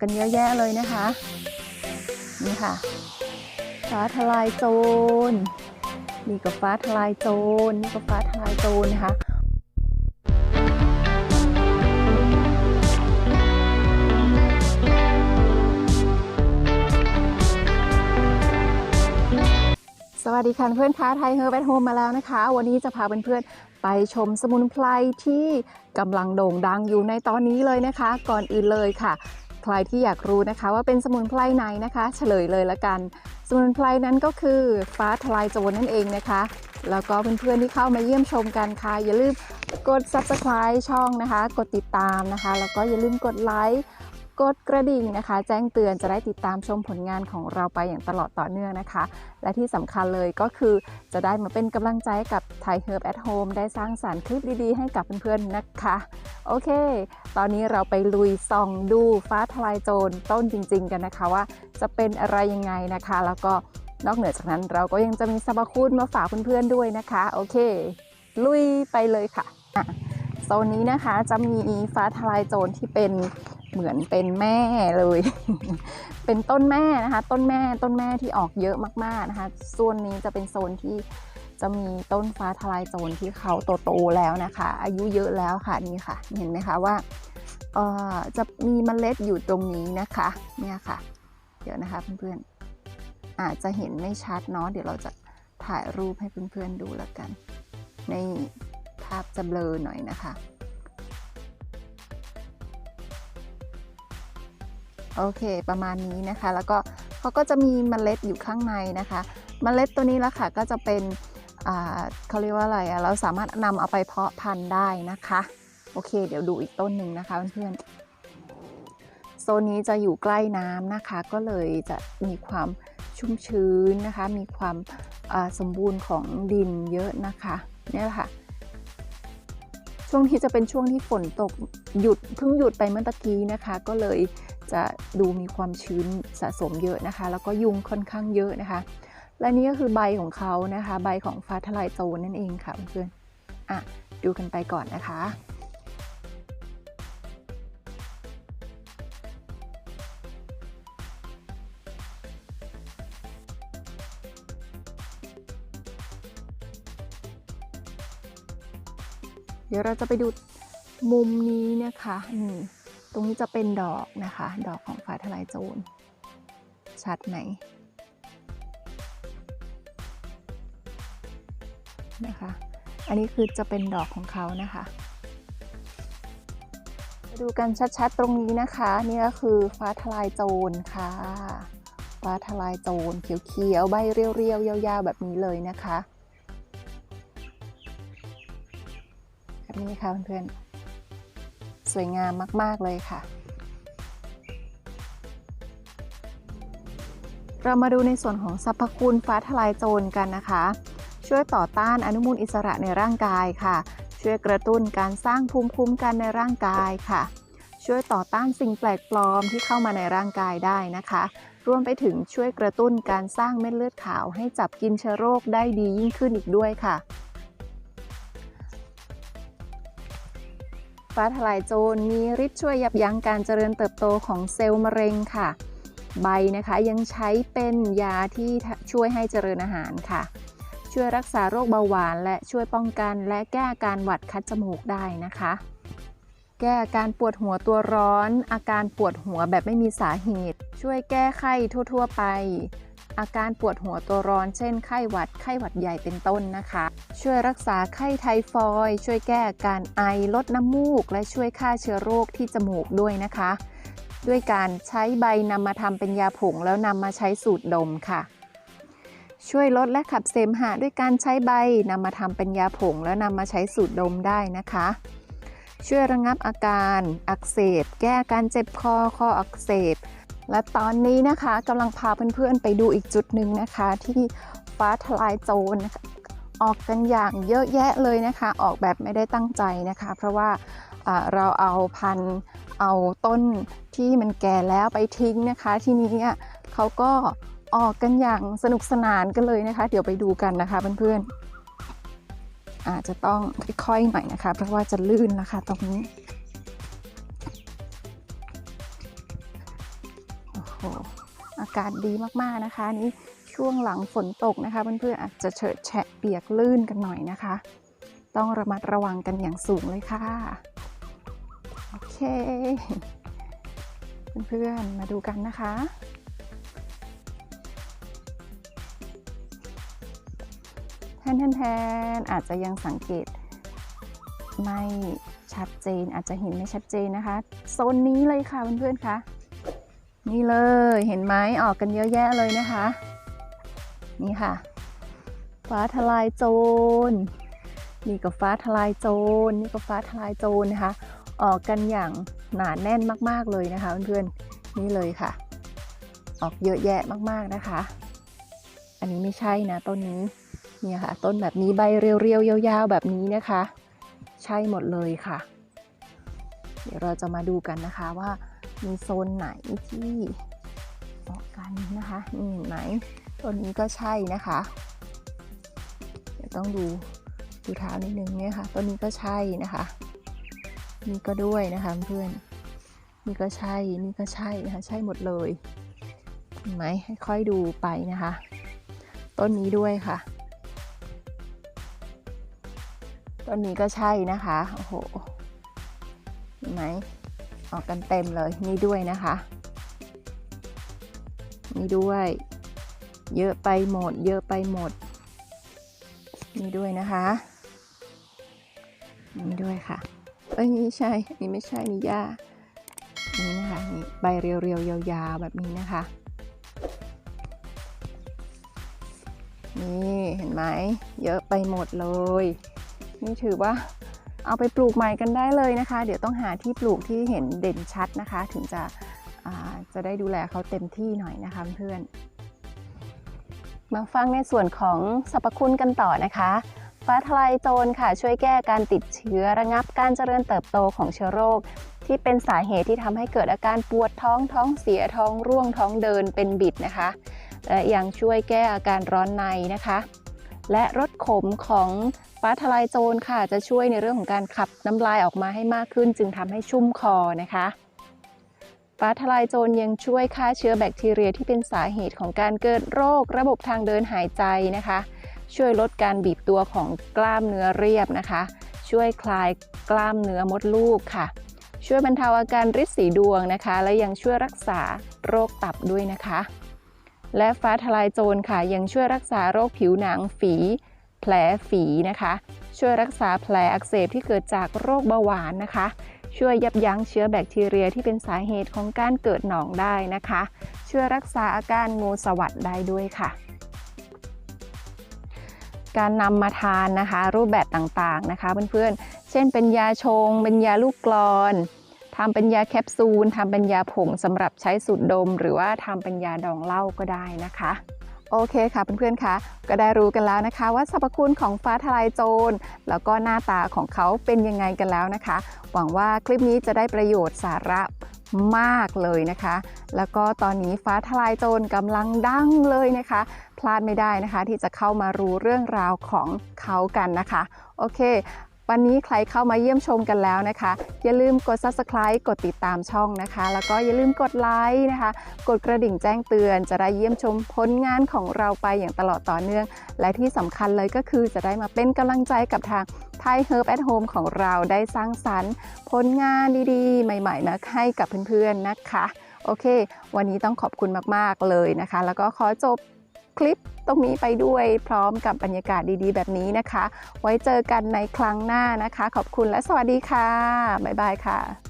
กันเยอะแยะเลยนะคะ นี่ค่ะ ฟ้าทลายโจรนี่ก็ฟ้าทลายโจรนี่ก็ฟ้าทลายโจรนะคะสวัสดีค่ะเพื่อนค้าไทยเฮอร์แบทโฮมมาแล้วนะคะ วันนี้จะพาเพื่อนๆไปชมสมุนไพรที่กำลังโด่งดังอยู่ในตอนนี้เลยนะคะ ก่อนอื่นเลยค่ะ ใครที่อยากรู้นะคะว่าเป็นสมุนไพรไหนนะคะ เฉลยเลยละกัน สมุนไพรนั้นก็คือฟ้าทลายโจรนั่นเองนะคะ แล้วก็เพื่อนๆที่เข้ามาเยี่ยมชมกันค่ะ อย่าลืมกด subscribe ช่องนะคะ กดติดตามนะคะ แล้วก็อย่าลืมกดไลค์ กดกระดิ่งนะคะ แจ้งเตือนจะได้ติดตามชมผลงานของเราไปอย่างตลอดต่อเนื่องนะคะ และที่สำคัญเลยก็คือจะได้มาเป็นกำลังใจกับ Thai Herb at Home ได้สร้างสารรค์คลิปดีๆ ให้กับเพื่อนๆนะคะ โอเค ตอนนี้เราไปลุยส่องดูฟ้าทลายโจรต้นจริง ๆ กันนะคะว่า จะเป็นอะไรยังไงนะคะ แล้วก็นอกเหนือจากนั้นเราก็ยังจะมีสรรพคุณมาฝากเพื่อนๆด้วยนะคะ โอเค ลุยไปเลยค่ะอะโซนนี้นะคะจะมีฟ้าทลายโจรที่เป็น เหมือนเป็นแม่เลย เป็นต้นแม่นะคะ ต้นแม่ต้นแม่ที่ออกเยอะมากๆนะคะส่วนนี้จะเป็นโซนที่จะมีต้นฟ้าทลายโจรที่เขาโตๆแล้วนะคะ อายุเยอะแล้วค่ะนี่ค่ะ เห็นไหมคะว่าเอ่อจะมีเมล็ดอยู่ตรงนี้นะคะเนี่ยค่ะ เดี๋ยวนะคะเพื่อนๆอาจจะเห็นไม่ชัดเนาะเดี๋ยวเราจะถ่ายรูปให้เพื่อนๆดูแล้วกัน ในภาพจะเบลอหน่อยนะคะ โอเค ประมาณนี้นะคะ แล้วก็เขาก็จะมีเมล็ดอยู่ข้างในนะคะ เมล็ดตัวนี้ละค่ะก็จะเป็นเขาเรียกว่าอะไรอะเราสามารถนำเอาไปเพาะพันธุ์ได้นะคะ โอเค เดี๋ยวดูอีกต้นหนึ่งนะคะเพื่อนโซนนี้จะอยู่ใกล้น้ำนะคะ ก็เลยจะมีความชุ่มชื้นนะคะ มีความสมบูรณ์ของดินเยอะนะคะนี่แหละค่ะ ช่วงที่จะเป็นช่วงที่ฝนตกหยุดเพิ่งหยุดไปเมื่อตะกี้นะคะ ก็เลยจะดูมีความชื้นสะสมเยอะนะคะ แล้วก็ยุงค่อนข้างเยอะนะคะ และนี่ก็คือใบของเขานะคะ ใบของฟ้าทลายโจรนั่นเองค่ะเพื่อนๆอะดูกันไปก่อนนะคะ เดี๋ยวเราจะไปดูมุมนี้นะคะนี่ตรงนี้จะเป็นดอกนะคะ ดอกของฟ้าทลายโจรชัดไหมนะคะ อันนี้คือจะเป็นดอกของเขานะคะมาดูกันชัดๆตรงนี้นะคะ นี่ก็คือฟ้าทลายโจรค่ะ ฟ้าทลายโจรเขียวๆใบเรียวๆยาวๆแบบนี้เลยนะคะ นี้ค่ะเพื่อนๆ สวยงามมาก ๆ เลยค่ะ เรามาดูในส่วนของสรรพคุณฟ้าทลายโจรกันนะคะ ช่วยต่อต้านอนุมูลอิสระในร่างกายค่ะ ช่วยกระตุ้นการสร้างภูมิคุ้มกันในร่างกายค่ะช่วยต่อต้านสิ่งแปลกปลอมที่เข้ามาในร่างกายได้นะคะ รวมไปถึงช่วยกระตุ้นการสร้างเม็ดเลือดขาวให้จับกินเชื้อโรคได้ดียิ่งขึ้นอีกด้วยค่ะ ฟ้าทลายโจรมีฤทธิ์ช่วยยับยั้งการเจริญเติบโตของเซลล์มะเร็งค่ะ ใบนะคะยังใช้เป็นยาที่ช่วยให้เจริญอาหารค่ะ ช่วยรักษาโรคเบาหวาน และช่วยป้องกันและแก้อาการหวัดคัดจมูกได้นะคะ แก้อาการปวดหัวตัวร้อน อาการปวดหัวแบบไม่มีสาเหตุ ช่วยแก้ไข้ทั่ว ๆ ไป อาการปวดหัวตัวร้อน เช่น ไข้หวัด ไข้หวัดใหญ่เป็นต้นนะคะ ช่วยรักษาไข้ไทฟอยด์ช่วยแก้อาการไอลดน้ำมูก และช่วยฆ่าเชื้อโรคที่จมูกด้วยนะคะ ด้วยการใช้ใบนำมาทำเป็นยาผงแล้วนำมาใช้สูตรดมค่ะช่วยลดและขับเสมหะด้วยการใช้ใบนำมาทำเป็นยาผงแล้วนำมาใช้สูตรดมได้นะคะ ช่วยระงับอาการอักเสบ แก้อาการเจ็บคอคออักเสบ และตอนนี้นะคะกำลังพาเพื่อนๆไปดูอีกจุดหนึ่งนะคะ ที่ฟ้าทลายโจรนะคะออกกันอย่างเยอะแยะเลยนะคะ ออกแบบไม่ได้ตั้งใจนะคะ เพราะว่าเราเอาพันเอาต้นที่มันแก่แล้วไปทิ้งนะคะ ที่นี้เนี่ยเขาก็ออกกันอย่างสนุกสนานกันเลยนะคะ เดี๋ยวไปดูกันนะคะเพื่อนๆ อาจจะต้องค่อยๆหน่อยนะคะ เพราะว่าจะลื่นนะคะตรงนี้โอ้โหอากาศดีมากๆนะคะนี่ช่วงหลังฝนตกนะคะเพื่อนๆอาจจะเฉิดแฉะเปียกลื่นกันหน่อยนะคะ ต้องระมัดระวังกันอย่างสูงเลยค่ะโอเคเพื่อนๆมาดูกันนะคะ นแทนแทนอาจจะยังสังเกต ไม่ชัดเจนอาจจะเห็นไม่ชัดเจนนะคะโซนนี้เลยค่ะเพื่อนๆคะนี่เลยเห็นไหมออกกันเยอะแยะเลยนะคะ นี่ค่ะ ฟ้าทลายโจรนี่ก็ฟ้าทลายโจรนี่ก็ฟ้าทลายโจรนะคะ ออกกันอย่างหนาแน่นมากๆเลยนะคะเพื่อนๆนี่เลยค่ะ ออกเยอะแยะมากๆนะคะ อันนี้ไม่ใช่นะต้นนี้ เนี่ยค่ะ ต้นแบบนี้ใบเรียวๆยาวๆแบบนี้นะคะ ใช่หมดเลยค่ะ เดี๋ยวเราจะมาดูกันนะคะว่ามีโซนไหนที่ออกกันนะคะนี่เห็นไหมต้นนี้ก็ใช่นะคะ เดี๋ยวต้องดูดูเท้านิดนึงเนี่ยค่ะต้นนี้ก็ใช่นะคะนี่ก็ด้วยนะคะเพื่อนนี่ก็ใช่นี่ก็ใช่นะคะใช่หมดเลยเห็นไหมค่อยดูไปนะคะ ต้นนี้ด้วยค่ะ ต้นนี้ก็ใช่นะคะ โอ้โหเห็นไหมออกกันเต็มเลย นี่ด้วยนะคะ นี่ด้วย เยอะไปหมด เยอะไปหมด นี่ด้วยนะคะ นี่ด้วยค่ะ เอ้ยนี่ใช่ นี่ไม่ใช่ นี่หญ้านี่นะคะ นี่ใบเรียวๆยาวๆแบบนี้นะคะ นี่เห็นไหม เยอะไปหมดเลย นี่ถือว่าเอาไปปลูกใหม่กันได้เลยนะคะ เดี๋ยวต้องหาที่ปลูกที่เห็นเด่นชัดนะคะ ถึงจะจะได้ดูแลเขาเต็มที่หน่อยนะคะเพื่อนมาฟังในส่วนของสรรพคุณกันต่อนะคะฟ้าทลายโจรค่ะ ช่วยแก้การติดเชื้อระงับการเจริญเติบโตของเชื้อโรค ที่เป็นสาเหตุที่ทำให้เกิดอาการปวดท้องท้องเสียท้องร่วงท้องเดินเป็นบิดนะคะและยังช่วยแก้อาการร้อนในนะคะ และรสขมของฟ้าทลายโจรค่ะ จะช่วยในเรื่องของการขับน้ำลายออกมาให้มากขึ้น จึงทำให้ชุ่มคอนะคะฟ้าทลายโจรยังช่วยฆ่าเชื้อแบคทีเรียที่เป็นสาเหตุของการเกิดโรค ระบบทางเดินหายใจนะคะ ช่วยลดการบีบตัวของกล้ามเนื้อเรียบนะคะ ช่วยคลายกล้ามเนื้อมดลูกค่ะ ช่วยบรรเทาอาการริดสีดวงนะคะ และยังช่วยรักษาโรคตับด้วยนะคะ และฟ้าทลายโจรค่ะยังช่วยรักษาโรคผิวหนังฝี แผลฝีนะคะ ช่วยรักษาแผลอักเสบที่เกิดจากโรคเบาหวานนะคะ ช่วยยับยั้งเชื้อแบคทีเรียที่เป็นสาเหตุของการเกิดหนองได้นะคะ ช่วยรักษาอาการงูสวัสดได้ด้วยค่ะ การนำมาทานนะคะ รูปแบบต่างๆนะคะเพื่อนๆเช่นเป็นยาชง เป็นยาลูกกลอน ทำเป็นยาแคปซูลทำเป็นยาผงสำหรับใช้สูดดม หรือว่าทำเป็นยาดองเหล้าก็ได้นะคะโอเคค่ะเพื่อนๆคะก็ได้รู้กันแล้วนะคะ ว่าสรรพคุณของฟ้าทลายโจรแล้วก็หน้าตาของเขาเป็นยังไงกันแล้วนะคะ หวังว่าคลิปนี้จะได้ประโยชน์สาระมากเลยนะคะ แล้วก็ตอนนี้ฟ้าทลายโจรกำลังดังเลยนะคะ พลาดไม่ได้นะคะ ที่จะเข้ามารู้เรื่องราวของเขากันนะคะ โอเค วันนี้ใครเข้ามาเยี่ยมชมกันแล้วนะคะ อย่าลืมกด subscribe กดติดตามช่องนะคะ แล้วก็อย่าลืมกดไลค์นะคะ กดกระดิ่งแจ้งเตือน จะได้เยี่ยมชมผลงานของเราไปอย่างตลอดต่อเนื่อง และที่สำคัญเลยก็คือจะได้มาเป็นกำลังใจกับทาง Thai Herb at Home ของเราได้สร้างสรรค์ผลงานดีๆ ใหม่ๆมาให้กับเพื่อนๆนะคะ โอเค วันนี้ต้องขอบคุณมากๆเลยนะคะ แล้วก็ขอจบ คลิปตรงนี้ไปด้วยพร้อมกับบรรยากาศดีๆ แบบนี้นะคะ ไว้เจอกันในครั้งหน้านะคะ ขอบคุณและสวัสดีค่ะ บ๊ายบายค่ะ